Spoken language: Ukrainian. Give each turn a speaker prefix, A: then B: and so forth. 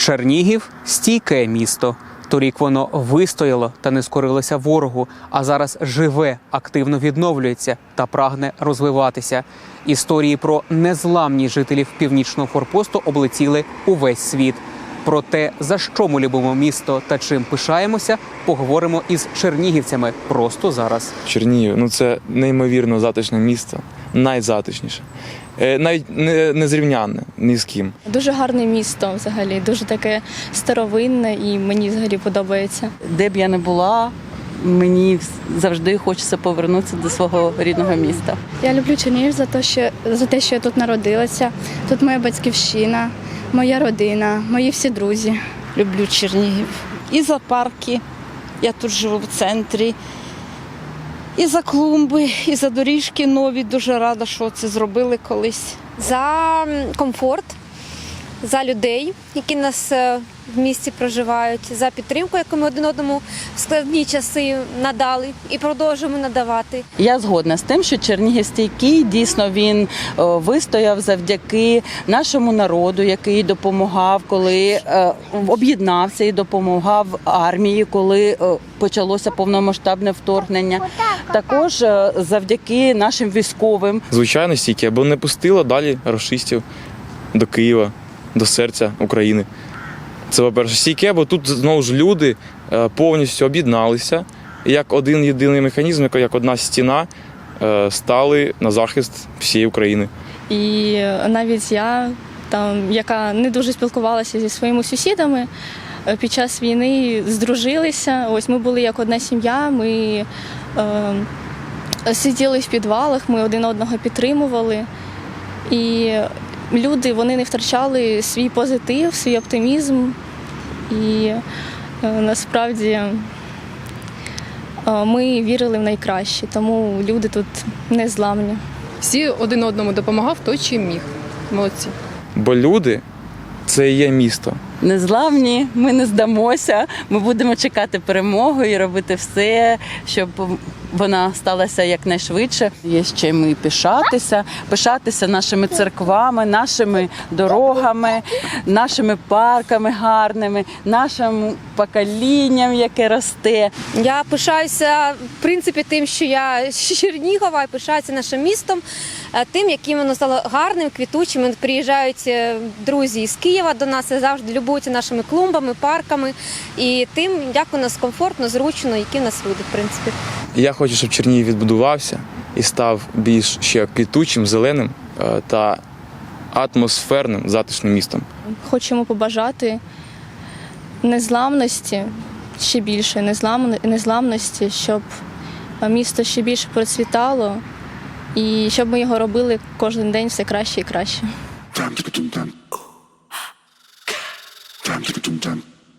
A: Чернігів стійке місто. Торік воно вистояло та не скорилося ворогу, а зараз живе, активно відновлюється та прагне розвиватися. Історії про незламність жителів північного форпосту облетіли увесь світ. Про те, за що ми любимо місто та чим пишаємося, поговоримо із чернігівцями просто зараз.
B: Чернігів, ну це неймовірно затишне місто, найзатишніше. Е, Навіть не, не зрівнянне ні з ким.
C: Дуже гарне місто взагалі, дуже таке старовинне і мені взагалі подобається.
D: Де б я не була, мені завжди хочеться повернутися до свого рідного міста.
E: Я люблю Чернігів за те, що за те, що я тут народилася. Тут моя батьківщина, моя родина, мої всі друзі.
F: люблю Чернігів. І за парки, я тут живу в центрі, і за клумби, і за доріжки нові. Дуже рада, що це зробили колись.
G: за комфорт, за людей, які нас е, в місті проживають, за підтримку, яку ми один одному в складні часи надали і продовжуємо надавати.
D: Я згодна з тим, що Чернігів стійкий, дійсно він е, вистояв завдяки нашому народу, який допомагав, коли е, об'єднався і допомагав армії, коли почалося повномасштабне вторгнення. Також завдяки нашим військовим.
B: Звичайно, стійке, бо не пустило далі рашистів до Києва, до серця України. Це, по-перше, стійке, бо тут знову ж люди е, повністю об'єдналися як один єдиний механізм, як- одна стіна, е, стали на захист всієї України.
C: І навіть я, там, яка не дуже спілкувалася зі своїми сусідами, е, під час війни здружилися. Ось ми були як одна сім'я. Ми е, сиділи в підвалах, ми один одного підтримували. І люди вони не втрачали свій позитив, свій оптимізм. І е, насправді е, ми вірили в найкраще, тому люди тут не зламні.
H: Всі один одному допомагав той, чим міг. Молодці.
B: Бо люди це і є місто.
D: Незламні, ми не здамося. Ми будемо чекати перемоги і робити все, щоб вона сталася якнайшвидше. Є з чим і пишатися, пишатися нашими церквами, нашими дорогами, нашими парками гарними, нашим поколінням, яке росте.
G: Я пишаюся в принципі тим, що я з Чернігова і пишаюся нашим містом, е, тим, яким воно стало гарним, квітучим. Приїжджають е, друзі із Києва до нас і завжди любуються нашими клумбами, парками і тим, як у нас комфортно, зручно, які в нас люди, в принципі.
B: Я хочу, щоб Чернігів відбудувався і став більш ще квітучим, зеленим е, та атмосферним затишним містом.
C: Хочемо побажати незламності, ще більше незламно- незламності, щоб місто ще більше процвітало і щоб ми його робили кожен день все краще і краще.